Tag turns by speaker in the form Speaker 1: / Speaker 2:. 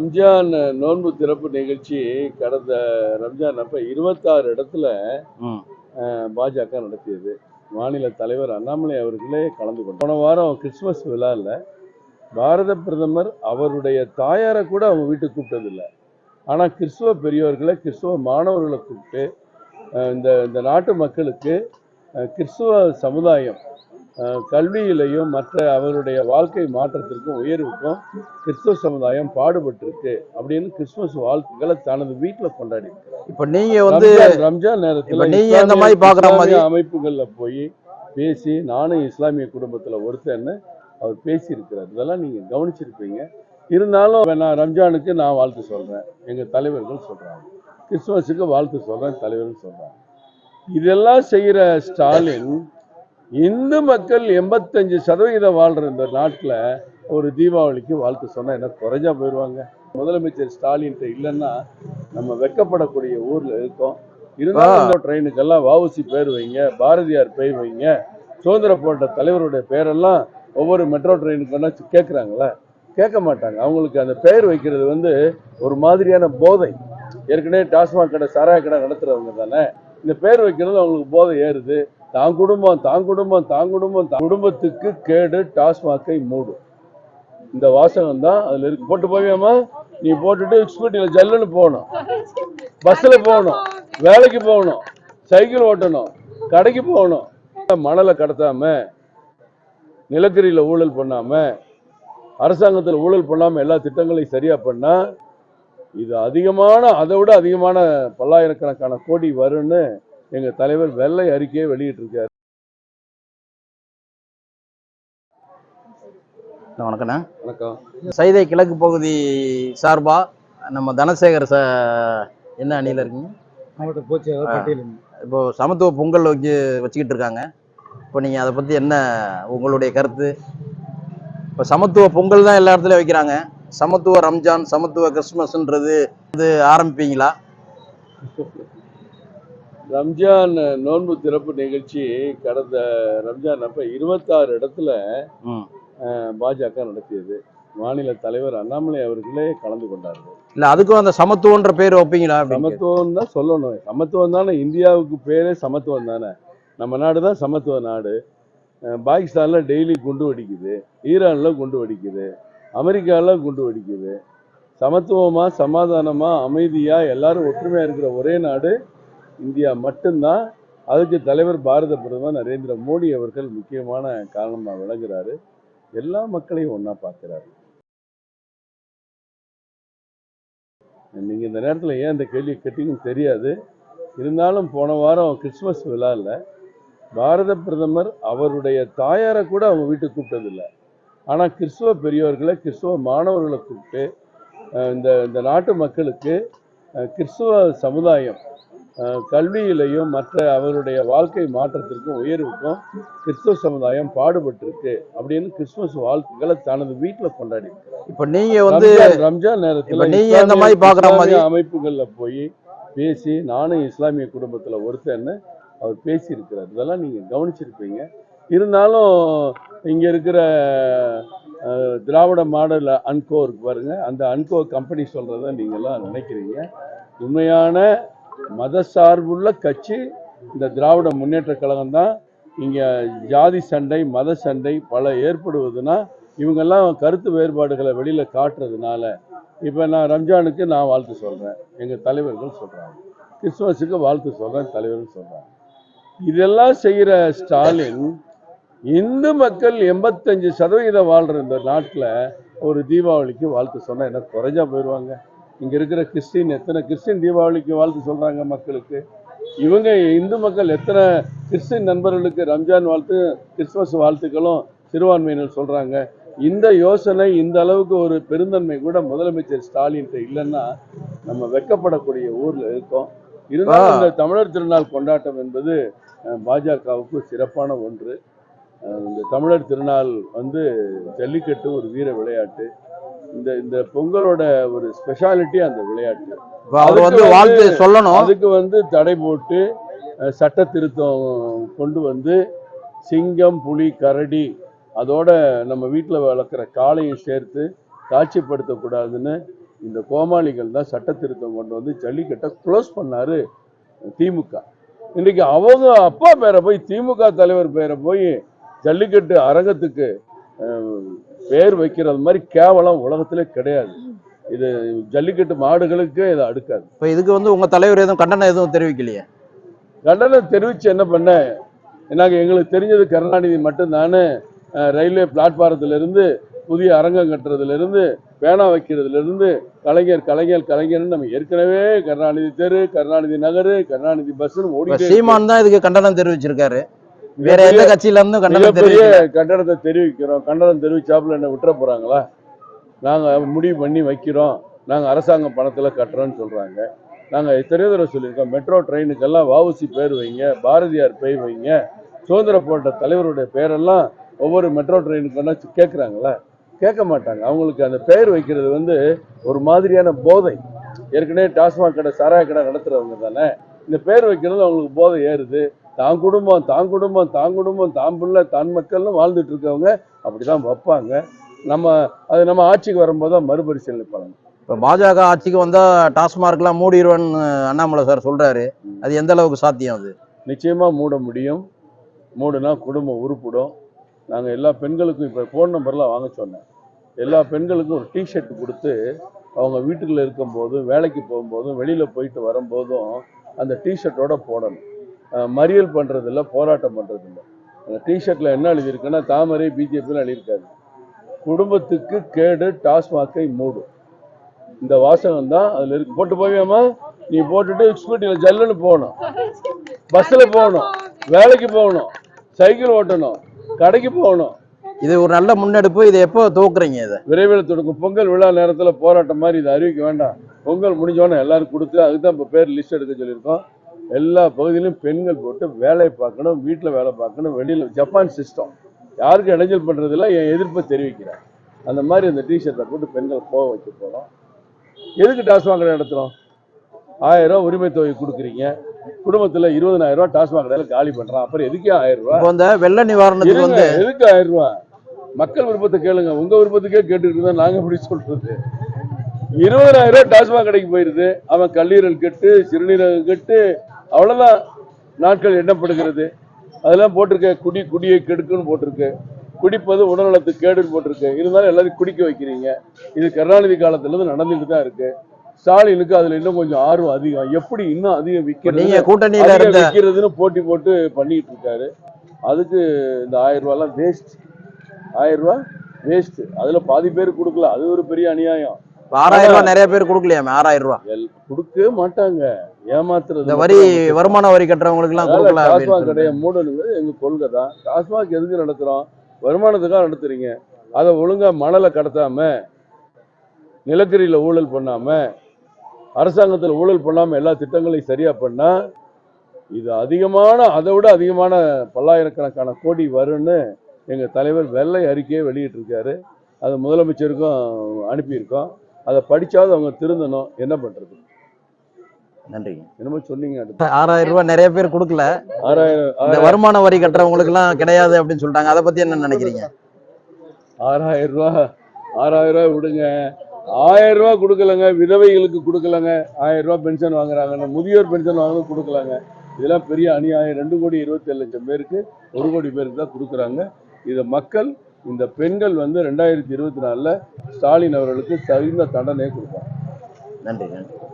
Speaker 1: ரம்ஜான் நோன்பு திறப்பு நிகழ்ச்சி கடந்த ரம்ஜான் அப்ப இருபத்தாறு இடத்துல பாஜக நடத்தியது. மாநில தலைவர் அண்ணாமலை அவர்களே கலந்து கொண்டார். போன வாரம் கிறிஸ்துமஸ் விழாவில் பாரத பிரதமர் அவருடைய தாயாரை கூட அவங்க வீட்டுக்கு கூப்பிட்டதில்லை. ஆனால் கிறிஸ்துவ பெரியவர்களை கிறிஸ்துவ மாணவர்களை கூப்பிட்டு இந்த இந்த நாட்டு மக்களுக்கு கிறிஸ்துவ சமுதாயம் கல்வியிலையும் மற்ற அவருடைய வாழ்க்கை மாற்றத்திற்கும் உயர்வுக்கும் கிறிஸ்துவ சமுதாயம் பாடுபட்டிருக்கு அப்படின்னு கிறிஸ்துமஸ் வாழ்த்துக்களை தனது வீட்டில் கொண்டாடி.
Speaker 2: இப்ப நீங்க வந்து
Speaker 1: ரம்ஜான் நேரத்தில்
Speaker 2: இப்ப நீங்க இந்த மாதிரி பாக்குற மாதிரி-
Speaker 1: அமைப்புகள்ல போய் பேசி நானும் இஸ்லாமிய குடும்பத்துல ஒருத்தன்னு அவர் பேசியிருக்கிறார். இதெல்லாம் நீங்க கவனிச்சிருப்பீங்க. இருந்தாலும் நான் ரம்ஜானுக்கு நான் வாழ்த்து சொல்றேன். எங்க தலைவர்கள் சொல்றாங்க. கிறிஸ்துமஸுக்கு வாழ்த்து சொல்றேன் தலைவர்கள் சொல்றாங்க. இதெல்லாம் செய்யற ஸ்டாலின் இந்து மக்கள் எண்பத்தஞ்சு சதவிகிதம் வாழ்ற இந்த நாட்டுல ஒரு தீபாவளிக்கு வாழ்த்து சொன்னா என்ன குறைஞ்சா போயிடுவாங்க? முதலமைச்சர் ஸ்டாலின் இல்லைன்னா நம்ம வெக்கப்படக்கூடிய ஊர்ல இருக்கோம். இருந்தாலும் ட்ரெயினுக்கெல்லாம் வஉசி பேர் வைங்க பாரதியார் பேர் வைங்க சுதந்திர போராட்ட தலைவருடைய பேரெல்லாம் ஒவ்வொரு மெட்ரோ ட்ரெயினுக்கு வேணா கேட்குறாங்களே கேட்க மாட்டாங்க. அவங்களுக்கு அந்த பெயர் வைக்கிறது வந்து ஒரு மாதிரியான போதை. ஏற்கனவே டாஸ்மாக் கடை சாராய கடை நடத்துறவங்க தானே. இந்த பேர் வைக்கிறது அவங்களுக்கு போதை ஏறுது. தான் குடும்பம் தான் குடும்பம் தான் குடும்பம் குடும்பத்துக்கு கேடு டாஸ்மாக்கை மூடும் இந்த வாசகம் தான் அதுல இருக்கு. போட்டு போவியாமா நீ போட்டுட்டு ஸ்கூட்டியில ஜல்லுன்னு போகணும். பஸ்ல போகணும். வேலைக்கு போகணும். சைக்கிள் ஓட்டணும். கடைக்கு போகணும். மணலை கடத்தாம நிலக்கரியில ஊழல் பண்ணாம அரசாங்கத்தில் ஊழல் பண்ணாம எல்லா திட்டங்களையும் சரியா பண்ணா இது அதிகமான அதை விட அதிகமான பல்லாயிரக்கணக்கான கோடி வரும்னு எங்க தலைவர் வெள்ளை அறிக்கையை வெளியிட்டு இருக்காரு
Speaker 2: வணக்கண்ணா.
Speaker 1: வணக்கம்.
Speaker 2: சைதை கிழக்கு பகுதி சார்பா நம்ம தனசேகர் ச என்ன அணியில இருக்கீங்க?
Speaker 3: மாவட்ட
Speaker 2: இப்போ சமத்துவ பொங்கல் வச்சு வச்சுக்கிட்டு இருக்காங்க. இப்போ நீங்க அதை பத்தி என்ன உங்களுடைய கருத்து? இப்போ சமத்துவ பொங்கல் தான் எல்லா இடத்துலயும் வைக்கிறாங்க. சமத்துவ ரம்ஜான் சமத்துவ கிறிஸ்துமஸ்ன்றது இது ஆரம்பிப்பீங்களா?
Speaker 1: ரம்ஜான் நோன்பு திறப்பு நிகழ்ச்சி கடந்த ரம்ஜான் அப்ப இருபத்தாறு இடத்துல பாஜக நடத்தியது. மாநில தலைவர் அண்ணாமலை அவர்களே கலந்து கொண்டார்கள்.
Speaker 2: இல்ல அதுக்கும் அந்த சமத்துவன்ற பேர் வைப்பீங்களா
Speaker 1: சமத்துவம் தான் சொல்லணும். சமத்துவம் தானே? இந்தியாவுக்கு பேரே சமத்துவம் தானே? நம்ம நாடு தான் சமத்துவ நாடு. பாகிஸ்தான்ல டெய்லி குண்டு வெடிக்குது. ஈரான்ல குண்டு வெடிக்குது. அமெரிக்கால குண்டு வெடிக்குது. சமத்துவமா சமாதானமா அமைதியா எல்லாரும் ஒற்றுமையா இருக்கிற ஒரே நாடு இந்தியா மட்டும்தான் அதுக்கு தலைவர் பாரத பிரதமர் நரேந்திர மோடி அவர்கள் முக்கியமான காரணமாக விளங்குறாரு. எல்லா மக்களையும் ஒன்றா பார்க்குறாரு. நீங்கள் இந்த நேரத்தில் ஏன் இந்த கேள்வி கேட்டீங்கன்னு தெரியாது. இருந்தாலும் போன வாரம் கிறிஸ்துமஸ் விழாவில் பாரத பிரதமர் அவருடைய தாயாரை கூட அவங்க வீட்டுக்கு கூப்பிட்டதில்லை. ஆனால் கிறிஸ்துவ பெரியவர்களை கிறிஸ்துவ மாணவர்களை கூப்பிட்டு இந்த இந்த நாட்டு மக்களுக்கு கிறிஸ்துவ சமுதாயம் கல்வியிலையும் மற்ற அவருடைய வாழ்க்கை மாற்றத்திற்கும் உயர்வுக்கும் கிறிஸ்துவ சமுதாயம் பாடுபட்டிருக்கு அப்படின்னு கிறிஸ்துமஸ் வாழ்த்துக்களை தனது வீட்டில் கொண்டாடி.
Speaker 2: இப்போ நீங்க வந்து
Speaker 1: ரம்ஜான் நேரத்துல
Speaker 2: இப்ப நீங்க இந்த
Speaker 1: இஸ்லாமிய-
Speaker 2: மாதிரி பாக்குற மாதிரி-
Speaker 1: இஸ்லாமிய அமைப்புகள்ல போய் பேசி நானும் இஸ்லாமிய குடும்பத்துல ஒருத்தன்னு அவர் பேசியிருக்கிறார். இதெல்லாம் நீங்க கவனிச்சிருப்பீங்க. இருந்தாலும் இங்க இருக்கிற திராவிட மாடல் அன்கோ இருக்கு பாருங்க அந்த அன்கோ கம்பெனி சொல்றத நீங்க எல்லாம் நினைக்கிறீங்க. உண்மையான மத சார்புள்ள கட்சி இந்த திராவிட முன்னேற்ற கழகம் தான். இங்க ஜாதி சண்டை மத சண்டை பல ஏற்படுவதுன்னா இவங்கெல்லாம் கருத்து வேறுபாடுகளை வெளியில காட்டுறதுனால இப்போ நான் ரம்ஜானுக்கு நான் வாழ்த்து சொல்றேன். எங்க தலைவர்கள் சொல்றாங்க. கிறிஸ்துமஸுக்கு வாழ்த்து சொல்றேன் தலைவர்கள் சொல்றாங்க. இதெல்லாம் செய்யற ஸ்டாலின் இந்து மக்கள் எண்பத்தஞ்சு சதவீதம் வாழ்ற இந்த நாட்டுல ஒரு தீபாவளிக்கு வாழ்த்து சொன்னா என்ன குறைஞ்சா போயிடுவாங்க இங்க இருக்கிற கிறிஸ்டின் எத்தனை கிறிஸ்டின் தீபாவளிக்கு வாழ்த்து சொல்றாங்க மக்களுக்கு? இவங்க இந்து மக்கள் எத்தனை கிறிஸ்டின் நண்பர்களுக்கு ரம்ஜான் வாழ்த்து கிறிஸ்துமஸ் வாழ்த்துக்களும் சிறுபான்மையினர் சொல்றாங்க. இந்த யோசனை இந்த அளவுக்கு ஒரு பெருந்தன்மை கூட முதலமைச்சர் ஸ்டாலின் இல்லைன்னா நம்ம வெக்கப்படக்கூடிய ஊர்ல இருக்கோம். இருந்தாலும் இந்த தமிழர் திருநாள் கொண்டாட்டம் என்பது பாஜகவுக்கு சிறப்பான ஒன்று. இந்த தமிழர் திருநாள் வந்து ஜல்லிக்கட்டு ஒரு வீர விளையாட்டு. இந்த இந்த பொங்கலோட ஒரு ஸ்பெஷாலிட்டி அந்த விளையாட்டு.
Speaker 2: அவர் வந்து வாழ்த்து சொல்லணும்.
Speaker 1: அதுக்கு வந்து தடை போட்டு சட்ட திருத்தம் கொண்டு வந்து சிங்கம் புலி கரடி அதோட நம்ம வீட்டில் வளர்க்குற காளையும் சேர்த்து காட்சிப்படுத்தக்கூடாதுன்னு இந்த கோமாளிகள் தான் சட்ட திருத்தம் கொண்டு வந்து ஜல்லிக்கட்டை க்ளோஸ் பண்ணாரு திமுக. இன்னைக்கு அவங்க அப்பா பேரை போய் திமுக தலைவர் பேரை போய் ஜல்லிக்கட்டு அரங்கத்துக்கு பேர் வைக்கிறது மாதிரி கேவலம் உலகத்திலே கிடையாது. இது ஜல்லிக்கட்டு மாடுகளுக்கு இதை அடுக்காது.
Speaker 2: இப்போ இதுக்கு வந்து உங்க தலைவர் எதுவும் கண்டனம் எதுவும் தெரிவிக்கலையே?
Speaker 1: கண்டனம் தெரிவிச்சு என்ன பண்ண? எனக்கு எங்களுக்கு தெரிஞ்சது கருணாநிதி மட்டும்தானே ரயில்வே பிளாட்பாரத்துல இருந்து புதிய அரங்கம் கட்டுறதுல இருந்து பேனா வைக்கிறதுல இருந்து கலைஞர் கலைஞர் கலைஞர்னு நம்ம ஏற்கனவே கருணாநிதி தெரு கருணாநிதி நகரு கருணாநிதி
Speaker 2: இப்ப
Speaker 1: ஓடிட்டே
Speaker 2: சீமான் தான் இதுக்கு கண்டனம் தெரிவிச்சிருக்காரு. வேற எந்த கட்சியில இருந்தும் கண்டனம்
Speaker 1: கண்டனத்தை தெரிவிக்கிறோம். கண்டனம் தெரிவிச்சாப்புல என்ன விட்டுற போறாங்களா? நாங்க முடிவு பண்ணி வைக்கிறோம். நாங்க அரசாங்க பணத்துல கட்டுறோம்னு சொல்றாங்க. நாங்க எத்தனையோ தடவை சொல்லியிருக்கோம். மெட்ரோ ட்ரெயினுக்கெல்லாம் வஉசி பேர் வைங்க பாரதியார் பேர் வைங்க சுதந்திர போராட்ட தலைவருடைய பேரெல்லாம் ஒவ்வொரு மெட்ரோ ட்ரெயினுக்கு கேட்குறாங்களா கேட்க மாட்டாங்க. அவங்களுக்கு அந்த பெயர் வைக்கிறது வந்து ஒரு மாதிரியான போதை. ஏற்கனவே டாஸ்மாக் கடை சாராய கடை நடத்துறவங்க தானே. இந்த பேர் வைக்கிறது அவங்களுக்கு போதை ஏறுது. தான் குடும்பம் தான் குடும்பம் தான் குடும்பம் தான் பிள்ளை தான் மக்கள்னு வாழ்ந்துட்டு இருக்கவங்க அப்படிதான் வைப்பாங்க. நம்ம அது நம்ம ஆட்சிக்கு வரும்போது தான் மறுபரிசீலனை பண்ணணும்.
Speaker 2: இப்ப பாஜக ஆட்சிக்கு வந்தா டாஸ்மார்க்லாம் மூடிடுவேன்னு அண்ணாமலை சார் சொல்றாரு. அது எந்த அளவுக்கு சாத்தியம் அது?
Speaker 1: நிச்சயமா மூட முடியும். மூடுனா குடும்பம் உருப்பிடும். நாங்கள் எல்லா பெண்களுக்கும் இப்போ ஃபோன் நம்பர்லாம் வாங்க சொன்னேன். எல்லா பெண்களுக்கும் ஒரு டிஷர்ட் கொடுத்து அவங்க வீட்டுக்குள்ள இருக்கும்போதும் வேலைக்கு போகும்போதும் வெளியில் போயிட்டு வரும்போதும் அந்த டிஷர்ட்டோட போடணும். மறியல் பண்ணுறதில்ல போராட்டம் பண்ணுறதில்ல அந்த டிஷர்ட்டில் என்ன எழுதியிருக்குன்னா தாமரை பிஜேபியில் எழுதியிருக்காது குடும்பத்துக்கு கேடு டாஸ்மாக்கை மூடும் இந்த வாசகம் தான் அதில் இருக்கு. போட்டு போவியாமா நீ போட்டுட்டு ஸ்கூட்டியில் ஜல்லுன்னு போகணும். பஸ்ஸில் போகணும். வேலைக்கு போகணும். சைக்கிள் ஓட்டணும். கடைக்கு போகணும்.
Speaker 2: இது ஒரு நல்ல முன்னெடுப்பு. இதை எப்போ துவக்குறீங்க இதை?
Speaker 1: விரைவில் தொடங்கும் பொங்கல் விழா நேரத்தில் போராட்டம் மாதிரி இதை அறிவிக்க வேண்டாம். பொங்கல் முடிஞ்சோடனே எல்லாரும் கொடுத்து அதுக்கு தான் இப்போ பேர் லிஸ்ட் எடுக்க சொல்லியிருக்கோம். எல்லா பகுதியிலும் பெண்கள் போட்டு வேலையை பார்க்கணும் வீட்டில் வேலை பார்க்கணும் வெளியில் ஜப்பான் சிஸ்டம் யாருக்கும் இடைஞ்சல் பண்ணுறதில்ல என் எதிர்ப்பை தெரிவிக்கிறேன் அந்த மாதிரி அந்த டிஷர்ட்டை போட்டு பெண்கள் போக வைக்க போகிறோம் எதுக்கு டாஸ்மாக் கடை நடத்துகிறோம் ஆயிரம் ரூபா உரிமை தொகை கொடுக்குறீங்க. குடும்பத்தில் இருபதனாயிரம் ரூபா டாஸ்மாக் கடையில் காலி பண்ணுறான் அப்புறம் எதுக்கே ஆயிரம் ரூபா
Speaker 2: இந்த வெள்ள நிவாரணத்துக்கு வந்து
Speaker 1: எதுக்கு ஆயிரம் ரூபா மக்கள் விருப்பத்தை கேளுங்க. உங்க விருப்பத்துக்கே கேட்டுட்டு இருந்தா நாங்க எப்படி சொல்றது? இருபதாயிரம் ரூபாய் டாஸ்மாக் கடைக்கு போயிருது. அவன் கல்லீரல் கெட்டு சிறுநீரகம் கெட்டு அவ்வளவுதான் நாட்கள் எண்ணப்படுகிறது. அதெல்லாம் போட்டிருக்க. குடி குடியை கெடுக்குன்னு போட்டிருக்கு. குடிப்பது உடல்நலத்துக்கு கேடுன்னு போட்டிருக்கு. இருந்தாலும் எல்லாரையும் குடிக்க வைக்கிறீங்க. இது கருணாநிதி காலத்துல இருந்து நடந்துட்டு தான் இருக்கு. ஸ்டாலினுக்கு அதுல இன்னும் கொஞ்சம் ஆர்வம் அதிகம். எப்படி இன்னும் அதிகம் விற்கிறது
Speaker 2: நீங்க கூட்டணியில
Speaker 1: விற்கிறதுன்னு போட்டி போட்டு பண்ணிட்டு இருக்காரு. அதுக்கு இந்த ஆயிரம் ரூபாய்லாம் வேஸ்ட் ஆயிரம் ரூபாய் வேஸ்ட் அதுல பாதி பேர் கொடுக்கல. அது ஒரு பெரிய அநியாயம்.
Speaker 2: ஆறாயிரம் ரூபாய் நிறைய பேர் கொடுக்கலையாமே? ஆறாயிரம் ரூபாய்.
Speaker 1: கொடுக்கவே மாட்டாங்க. ஏமாத்துறது
Speaker 2: இந்த வரி வருமான வரி கட்டுறவங்களுக்கு எல்லாம் கொடுக்கல
Speaker 1: டாஸ்மாக் கடையை மூடணுங்கிறது எங்க கொள்கை தான். டாஸ்மாக் எதுக்கு நடத்துறோம்? வருமானத்துக்காக நடத்துறீங்க. அதை ஒழுங்கா மணலை கடத்தாம நிலக்கரியில ஊழல் பண்ணாம அரசாங்கத்துல ஊழல் பண்ணாம எல்லா திட்டங்களையும் சரியா பண்ணா இது அதிகமான அதை விட அதிகமான பல்லாயிரக்கணக்கான கோடி வரும்னு எங்க தலைவர் வெள்ளை அறிக்கையை வெளியிட்டிருக்காரு. அது முதலமைச்சருக்கும் அனுப்பியிருக்கோம். அதை படிச்சாவது அவங்க திருந்தணும். என்ன பண்றது?
Speaker 2: நன்றிங்க.
Speaker 1: என்னமோ சொன்னீங்க
Speaker 2: ஆறாயிரம் ரூபாய் நிறைய பேர் கொடுக்கல.
Speaker 1: ஆறாயிரம்
Speaker 2: இந்த வருமான வரி கட்டுறவங்களுக்கு எல்லாம் கிடையாது அப்படின்னு சொல்லிட்டாங்க அதை பத்தி என்ன நினைக்கிறீங்க?
Speaker 1: ஆறாயிரம் ரூபா ஆறாயிரம் ரூபாய் விடுங்க. ஆயிரம் ரூபாய் கொடுக்கலங்க விதவைகளுக்கு கொடுக்கலங்க. ஆயிரம் ரூபாய் பென்ஷன் வாங்குறாங்க முதியோர் பென்ஷன் வாங்கணும் கொடுக்கலங்க. இதெல்லாம் பெரிய அநியாயம். ரெண்டு கோடி இருபத்தி லட்சம் பேருக்கு ஒரு கோடி பேருக்கு தான் கொடுக்குறாங்க. இதை மக்கள் இந்த பெண்கள் வந்து ரெண்டாயிரத்தி இருபத்தி நாலில் ஸ்டாலின் அவர்களுக்கு தகுந்த தண்டனையை கொடுப்பாங்க.
Speaker 2: நன்றி நன்றி